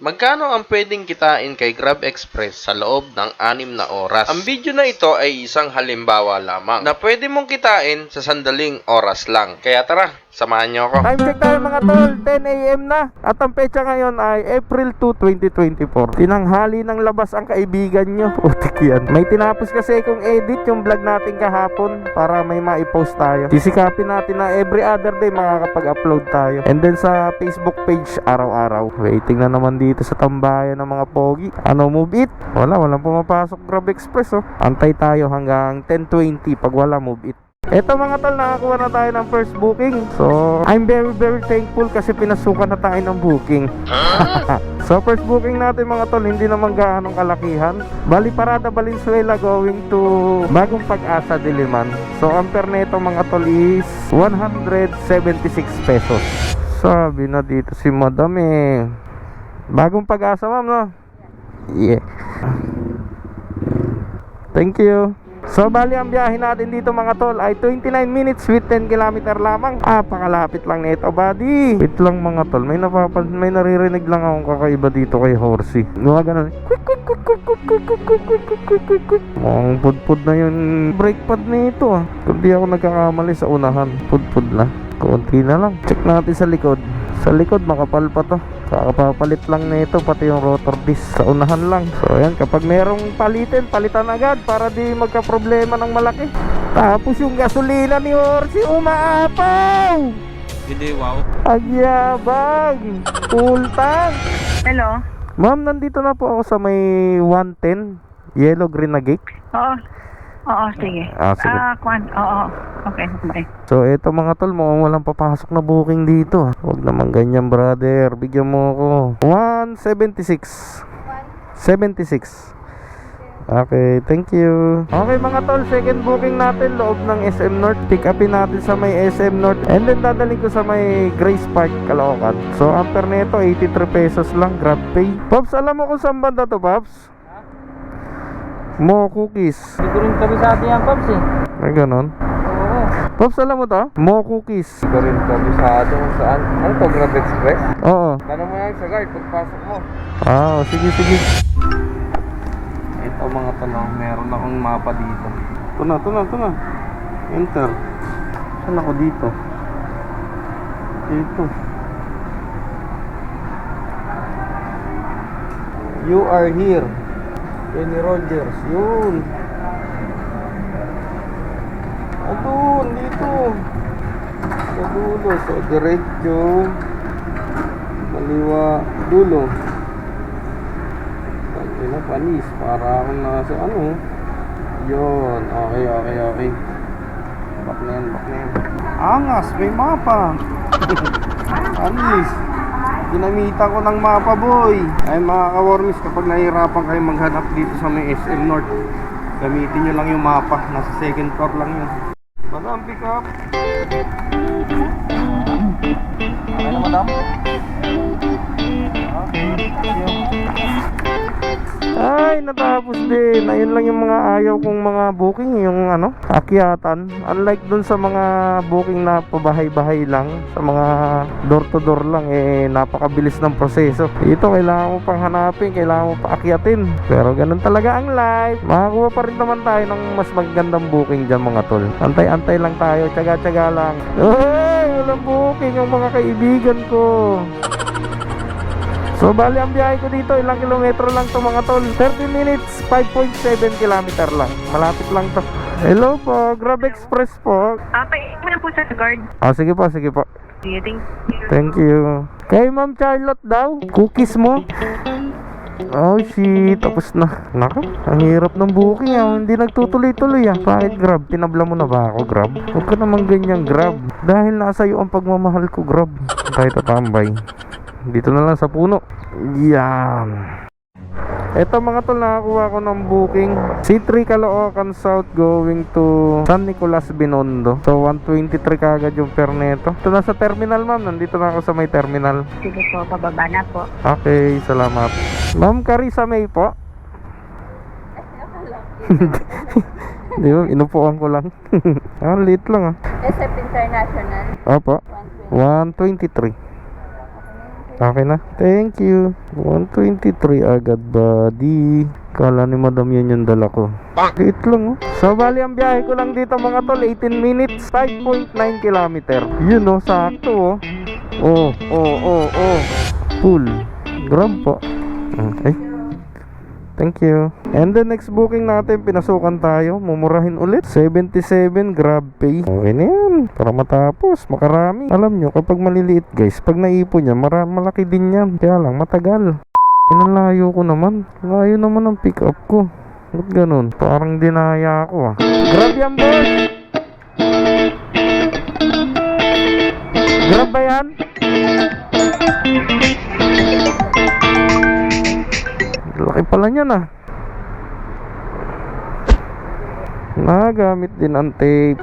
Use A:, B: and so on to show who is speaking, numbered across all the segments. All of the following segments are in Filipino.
A: Magkano ang pwedeng kitain kay Grab Express sa loob ng anim na oras? Ang video na ito ay isang halimbawa lamang na pwede mong kitain sa sandaling oras lang. Kaya tara, samahan niyo ako.
B: Time check tayo mga tol, 10 a.m. na. At ang pecha ngayon ay April 2, 2024. Tinanghali ng labas ang kaibigan nyo. Putik yan. May tinapos kasi kong edit yung vlog natin kahapon para may maipost tayo. Sisikapin natin na every other day makakapag-upload tayo. And then sa Facebook page araw-araw. Waiting na naman dito sa tambayan ng mga pogi. Ano move it? Wala, walang pumapasok Grab Express oh. Antay tayo hanggang 10.20 pag wala move it. Eto mga tol, nakakuha na tayo ng first booking. So, I'm very very thankful kasi pinasukan na tayo ng booking. so, first booking natin mga tol, hindi naman gaanong kalakihan. Bali Parada Valenzuela going to Bagong Pag-asa Diliman. So, ang per neto mga tol is 176 pesos. Sabi na dito si Madam eh. Bagong Pag-asa ma'am no? Yeah. Thank you. So bali ang biyahe natin dito mga tol ay 29 minutes with 10 km lamang. Ah, pakalapit lang nito, buddy. Wait lang mga tol, may napapan may naririnig lang akong kakaiba dito kay Horsey. Gawa ganun. Quick quick quick pudpud na yung brake pad nito ah. Kung di ako nagkakamali sa unahan, pudpud na. Kunti na lang. Check natin sa likod. Sa likod makapal pa to. Kakapapalit lang nito pati yung rotor disc sa unahan lang. So ayan, kapag merong palitin, palitan agad para di magka-problema ng malaki. Tapos yung gasolina ni Orsi umaapaw!
C: Hindi, wow.
B: Agyabang! Full tank!
D: Hello?
B: Ma'am, nandito na po ako sa may 110 Yellow Green na gate.
D: Oo. Oo, sige.
B: Ah, sige.
D: Ah, kwan. Oo. Okay, bye.
B: So eto mga tol, mukhang walang papasok na booking dito. ah. Huwag naman ganyan brother, bigyan mo ako. 176. 76. Okay, thank you. Okay mga tol, second booking natin loob ng SM North. Pick upin natin sa may SM North and then dadalhin ko sa may Grace Park, Caloocan. So ang per neto 83 pesos lang, grab pay. Pops, alam mo kung saan banda to, Pops? Mo cookies.
C: Hindi ko rin kabisado yan, Pops eh.
B: Ay ganon.
C: Oo.
B: Pops, alam mo to? Mo cookies.
C: Hindi ko rin kabisado kung saan. Ano to, Grab Express?
B: Oo.
C: Tanong mo yan sa guard pagpasok mo.
B: Ah, sige, sige.
C: Ito mga tanong, meron akong mapa dito.
B: Ito na, ito na, ito na. Enter. Saan ako dito? Dito.
C: You are here. Kenny Rogers.
B: Yun. Adun, dito. Sa dulo. So, diretso. Kaliwa. Dulo. Tangina, panis. Para akong nasa ano. Yun. Okay, okay, okay. Back na na. Angas, may mapa. Panis. Ginamitan ko ng mapa boy. Ay mga ka-warmis, kapag nahihirapan kayo maghanap dito sa may SM North, gamitin nyo lang yung mapa. Nasa second floor lang yun. Madam, pick up.
C: Okay na, madam?
B: Ay, natapos din. Ayun lang yung mga ayaw kong mga booking, yung ano, akyatan. Unlike dun sa mga booking na pabahay-bahay lang, sa mga door-to-door lang, eh, napakabilis ng proseso. Ito, kailangan mo pang hanapin, kailangan mo pa akyatin. Pero ganun talaga ang life. Makakuha pa rin naman tayo ng mas magandang booking dyan mga tol. Antay-antay lang tayo, tsaga-tsaga lang. Ay, walang booking ang mga kaibigan ko. So bali ang biyahe ko dito ilang kilometro lang to mga tol. 30 minutes 5.7 kilometer lang. Malapit lang to. Hello po Grab Express po.
D: Ah, pa na po sa guard.
B: Ah sige po sige po.
D: Sige, thank you.
B: Thank you. Kay Ma'am Charlotte daw Cookies mo? Oh shit Tapos na. Naka Ang hirap ng booking ah. Hindi nagtutuloy-tuloy ah. Bakit Grab Tinabla mo na ba ako Grab? Huwag ka naman ganyan Grab. Dahil nasa iyo ang pagmamahal ko Grab. Tayo tatambay dito na lang sa puno. Yan. Ito mga tol, nakakuha ko ng booking. C3 Caloocan South going to San Nicolas Binondo. So 123 kagad yung per neto. Ito na sa terminal ma'am. Nandito na ako sa may terminal.
D: Sige po, pababa na po.
B: Okay, salamat. Ma'am Carissa May po. Di ba? Inupuan ko lang. ah, late lang ah.
E: SF International,
B: Opo.
E: 120.
B: 123. Okay na. Thank you. 123 agad, buddy. Kala ni madam yan yung dala ko. Liit lang, oh. So, bali ang biyahe ko lang dito mga tol, 18 minutes, 5.9 kilometer. Yun, oh, sakto, oh. Oh, oh, oh, oh. Full. Grab po. Okay. Thank you. And the next booking natin, pinasukan tayo. Mumurahin ulit. 77 Grab Pay. Okay na yan. Para matapos. Makarami. Alam nyo, kapag maliliit guys, pag naipon yan, mara malaki din yan. Kaya lang, matagal. Inalayo ko naman. Layo naman ang pick up ko. Ba't ganun? Parang dinaya ako ah. Grab yan, boss! Grab ba yan? Laki pala niyan ah. Nagamit din ang tape.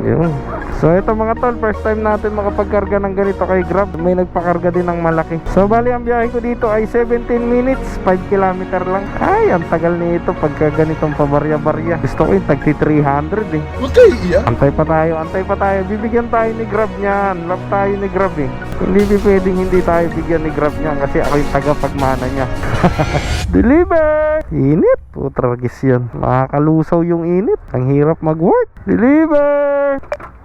B: Yun. So ito mga tol, first time natin makapagkarga ng ganito kay Grab. May nagpakarga din ng malaki. So bali ang biyahe ko dito ay 17 minutes, 5 kilometer lang. Ay, ang tagal nito pagka ganitong pabarya-barya. Gusto ko yung tagti 300 eh.
C: Okay, iya.
B: Antay pa tayo, antay pa tayo. Bibigyan tayo ni Grab niyan. Love tayo ni Grab eh. Hindi pwedeng hindi tayo bigyan ni Grab niyan kasi ako yung tagapagmana niya. Deliver! Init! Putragis yan. Makakalusaw yung init. Ang hirap mag-work. Deliver!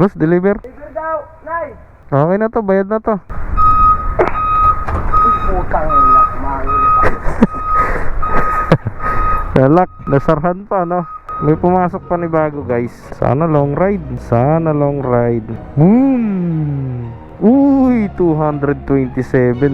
B: Boss, deliver.
C: Deliver daw, Nay.
B: Okay na to, bayad na to.
C: Putang ina, mangin ka.
B: Lalak, nasarhan pa no. May pumasok pa ni bago guys. Sana long ride. Sana long ride. Boom! Uy, 227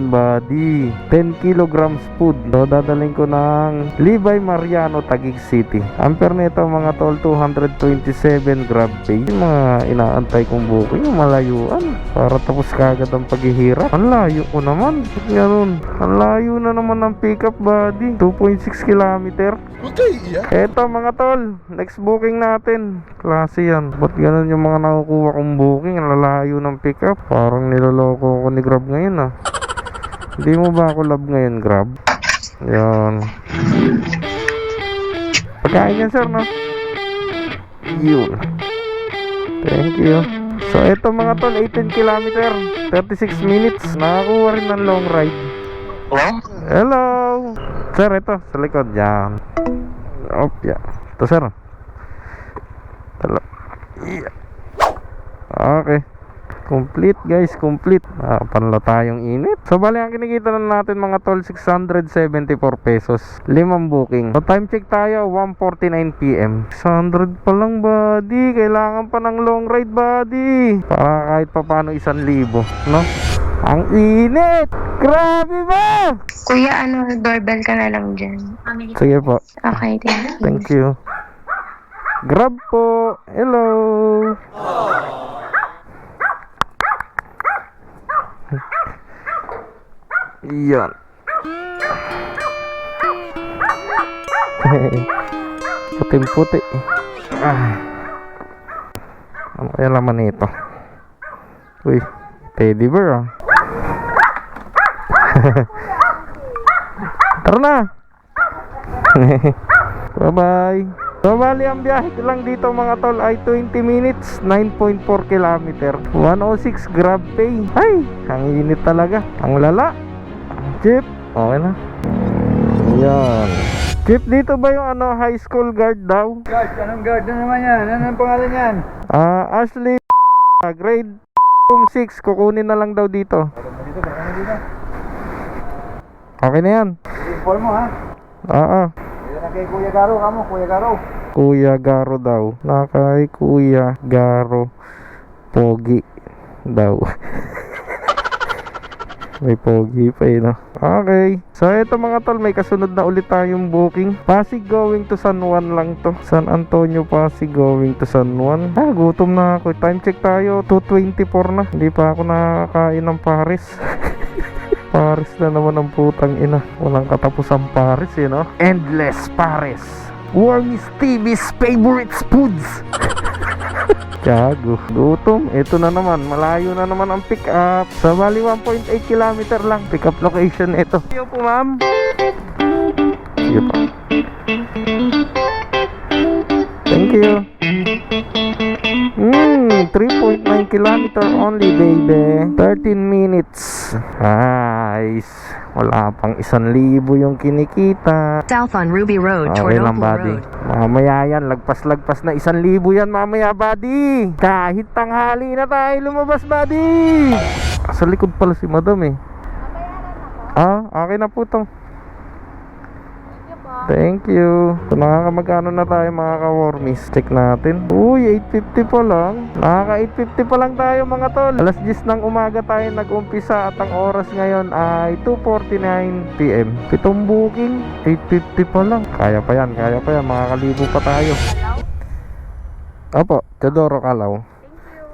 B: body. 10 kilograms food. So, dadaling ko ng Levi Mariano, Taguig City. Ampere nito mga tol, 227 grab pay. Yung mga inaantay kong booking, yung malayuan. Para tapos kagad ang paghihirap. Ang layo ko naman. Ganun. Ang layo na naman ng pickup body. 2.6 kilometer.
C: Okay, iya.
B: Eto mga tol, next booking natin. Klase yan. Ba't ganun yung mga nakukuha kong booking? Ang lalayo ng pickup. Parang niloloko ko ni Grab ngayon ah. Hindi mo ba ako love ngayon, Grab? Yan. Pagkain yan, sir, no? Yun. Thank you. So, eto mga tol, 18 kilometer, 36 minutes. Nakakuha rin ng long ride. Hello? Sir, ito, sa likod. Yan. Op, ya. Ito, sir. Hello. Yeah. Okay. Complete guys, complete. Ah, panlo tayong init. So bali ang kinikita na natin mga tol 674 pesos. Limang booking. So time check tayo 1:49 PM. 600 pa lang buddy. Kailangan pa ng long ride buddy. Para kahit pa paano 1,000, no? Ang init! Grabe ba?
E: Kuya, ano, doorbell ka na lang dyan.
B: Sige po.
E: Okay, thank you.
B: Thank you. Grab po. Hello. Yan. Puting puti. Ah. Ano kaya laman nito? Uy, teddy bear ah. Tara na. Bye-bye. Bali ang biyahe lang dito mga tol ay 20 minutes, 9.4 kilometer. 106 grab pay. Ay, ang init talaga. Ang lala. Jeep, okay na. Yan. Jeep, dito ba yung ano, high school guard daw?
C: Guard, anong guard na naman yan? Ano ang pangalan yan?
B: Ah, Ashley, ah, grade 6, kukunin na lang daw dito.
C: Dito, baka na dito.
B: Okay na yan.
C: Inform mo ha.
B: Oo.
C: Dito na kay Kuya Garo, kamo, Kuya Garo.
B: Kuya Garo daw. Nakay Kuya Garo. Pogi daw. may pogi pa eh, no? Okay. So, ito mga tol, may kasunod na ulit tayong booking. Pasig going to San Juan lang to. San Antonio, Pasig going to San Juan. Ah, gutom na ako. Time check tayo. 2.24 na. Hindi pa ako nakakain ng Paris. Paris na naman ang putang ina. Walang katapusang Paris, eh, no? Endless Paris. Warmy's TV's favorite foods. Gago. Gutom. Ito na naman. Malayo na naman ang pick up. Sa bali 1.8 kilometer lang. Pick up location ito. Yo po ma'am. Sige po. Thank you. Hmm, 3.9 kilometer only, baby. 13 minutes. Nice. Wala pang isang libo yung kinikita.
F: South on Ruby Road
B: Okay lang, buddy.
F: Road.
B: Mamaya yan, lagpas-lagpas na isang libo yan mamaya, buddy. Kahit tanghali na tayo lumabas, buddy. Sa likod pala si madam eh. Ah, okay na po to. Thank you. So, nakakamagkano na tayo mga ka-warmies. Check natin. Uy, 850 pa lang. Nakaka 850 pa lang tayo mga tol. Alas 10 ng umaga tayo nag-umpisa at ang oras ngayon ay 2.49pm. Pitong booking, 850 pa lang. Kaya pa yan, kaya pa yan. Makakalibo pa tayo. Opo, Teodoro Kalaw.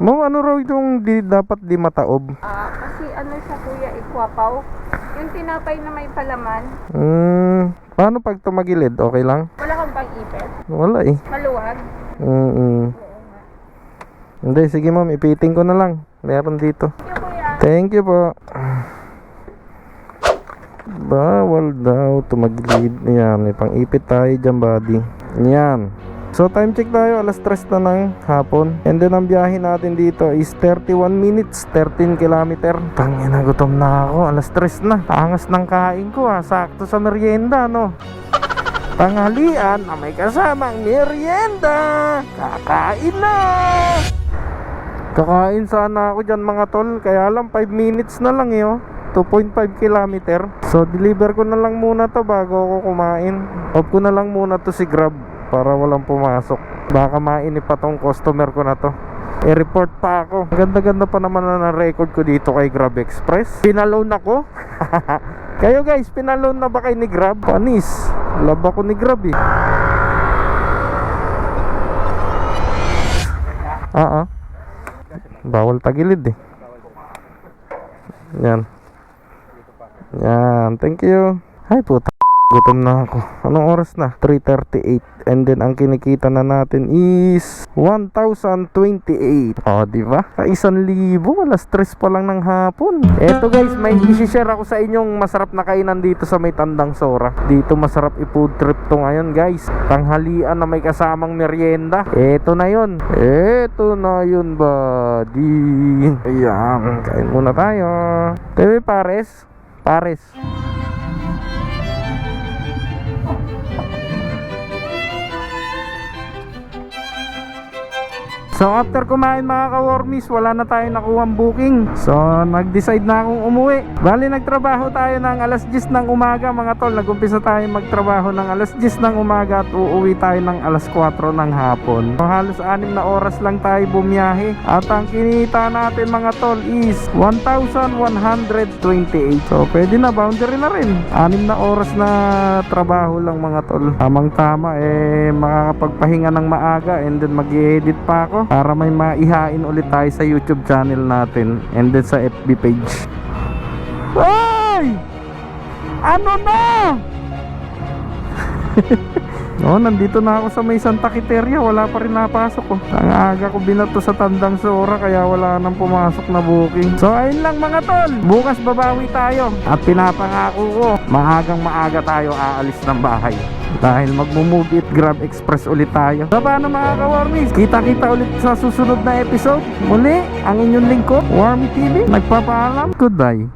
B: Ma'am, ano raw itong di, dapat di mataob?
G: Ah, kasi ano siya kuya, ikwapaw. Yung tinapay na may palaman,
B: Hmm, paano pag tumagilid? Okay lang?
G: wala kang pang ipit.
B: Wala eh.
G: Maluwag.
B: Mm Hindi, sige ma'am, ipiting ko na lang. Meron dito.
G: Yung kuya,
B: Thank you po. Bawal daw tumagilid. Yan, may pang-ipit tayo dyan, buddy. Yan. So, time check tayo. Alas 3 na ng hapon. And then, ang biyahe natin dito is 31 minutes, 13 kilometer. Tangin na, gutom na ako. Alas 3 na. Angas ng kain ko, ha. Sakto sa merienda, no? Tanghalian na may kasamang merienda. Kakain na! Kakain sana ako dyan mga tol Kaya lang 5 minutes na lang eh oh 2.5 kilometer So deliver ko na lang muna to bago ako kumain Off ko na lang muna to si Grab Para walang pumasok Baka mainip pa tong customer ko na to I-report pa ako Ganda-ganda pa naman na na-record ko dito kay Grab Express Pinaloan ako Kayo guys, pinaloan na ba kay ni Grab? Panis Love ako ni Grab eh Ah ah Bawal tagilid eh. Yan. Yan. Thank you. Ay puta. Gutom na ako. Anong oras na? 3.38. And then ang kinikita na natin is 1,028. O, di ba? Ka isang libo. Alas stress pa lang ng hapon. Eto guys, may isi-share ako sa inyong masarap na kainan dito sa may Tandang Sora. Dito masarap i-food trip to ngayon guys. Tanghalian na may kasamang merienda. Eto na yon. Eto na yun, buddy. Ayan. Kain muna tayo. TV Pares. Pares. So after kumain mga ka-warmies, wala na tayong nakuhang booking. So nag-decide na akong umuwi. Bali nagtrabaho tayo ng alas 10 ng umaga mga tol. Nag-umpisa tayo magtrabaho ng alas 10 ng umaga at uuwi tayo ng alas 4 ng hapon. So halos 6 na oras lang tayo bumiyahe. At ang kinita natin mga tol is 1,128. So pwede na, boundary na rin. 6 na oras na trabaho lang mga tol. Tamang tama eh makakapagpahinga ng maaga and then mag-edit pa ako para may maihain ulit tayo sa YouTube channel natin and then sa FB page. Ay! Ano na? Oh, nandito na ako sa may Santa Quiteria, wala pa rin napasok ko. Ang aga ko binato sa Tandang Sora kaya wala nang pumasok na booking. So ayun lang mga tol, bukas babawi tayo. At pinapangako ko, maagang maaga tayo aalis ng bahay. Dahil magmo-move it Grab Express ulit tayo. So paano mga ka-warmies? Kita-kita ulit sa susunod na episode. Muli, ang inyong lingkod, Warmy TV. Nagpapaalam. Goodbye.